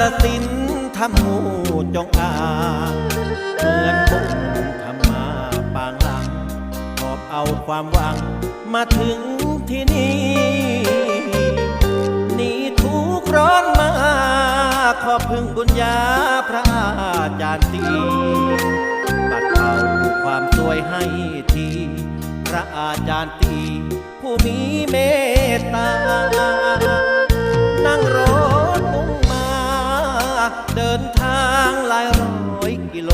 ลสินทำหมูจงอาเหมือนบุญทำมาปางหลังหอบเอาความหวังมาถึงที่นี่นี่ทุกร้อนมา ขอพึ่งบุญญาพระอาจารย์ตีปัดเป่าความสวยให้ที พระอาจารย์ตีผู้มีเมตตา เดินทางหลายร้อยกิโล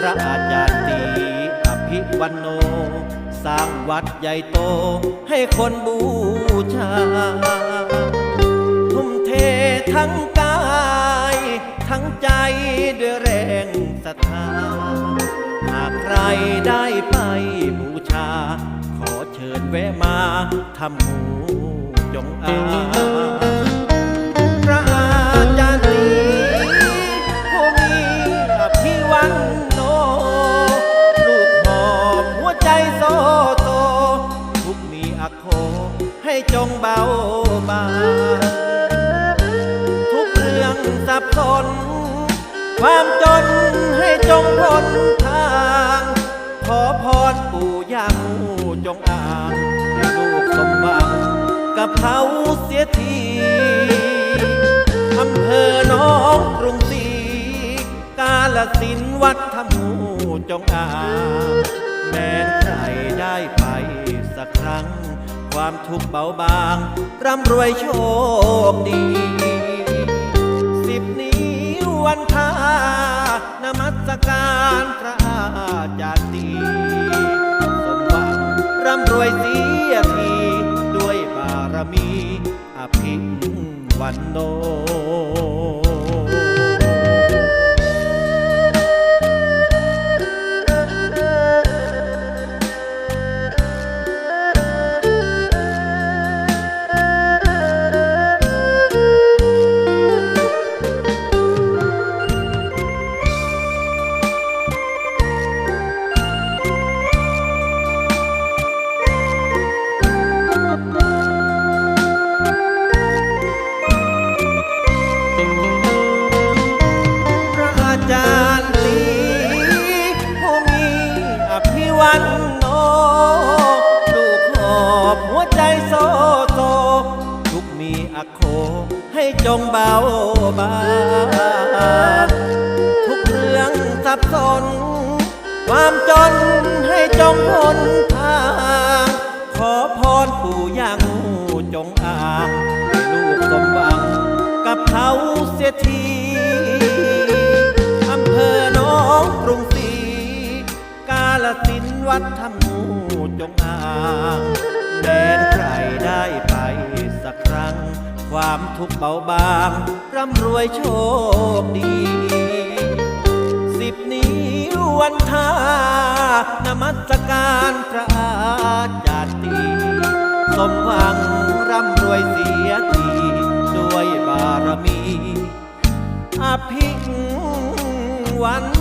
พระอาจารย์ตีอภิวันโน สร้างวัดใหญ่โตให้คนบูชา ทุ่มเททั้งกาย ทั้งใจด้วยแรงศรัทธา หากใครได้ไปบูชา ขอเชิญแวะมาทำหมูจงอา ให้จงเบาบางทุกเรื่องสับสน ความจนให้จงพ้นทาง ขอพรปู่ย่างูจงอ่างให้ลูกสมหวังกับเขาเสียทีอำเภอหน้องกรุงศรีกาลสินวัดธรรมูจงอ่างแม้ใครได้ไปสักครั้ง ความทุกข์เบาบาง ร่ำรวยโชคดี สิบนี้วันทานมัสการพระอาจารย์ดีสมหวังร่ำรวยเสียทีด้วยบารมีอภิวันโน วันโนลูกหอบหัวใจโซโซทุกมีอโคให้จงเบาบางทุกเรื่องสับสน ความจนให้จงพ้นทาง ขอพรปู่ย่างูจงอ่างลูกสมหวังกับเขาเสียที ลสินวัดธรรมูจงอางแม้นใครได้ไปสักครั้ง ความทุกข์เบาบางร่ำรวยโชคดี สิบนี้วันทานมัสการพระอาจารย์ตีสมหวังร่ำรวยเสียทีด้วยบารมี อภิวัน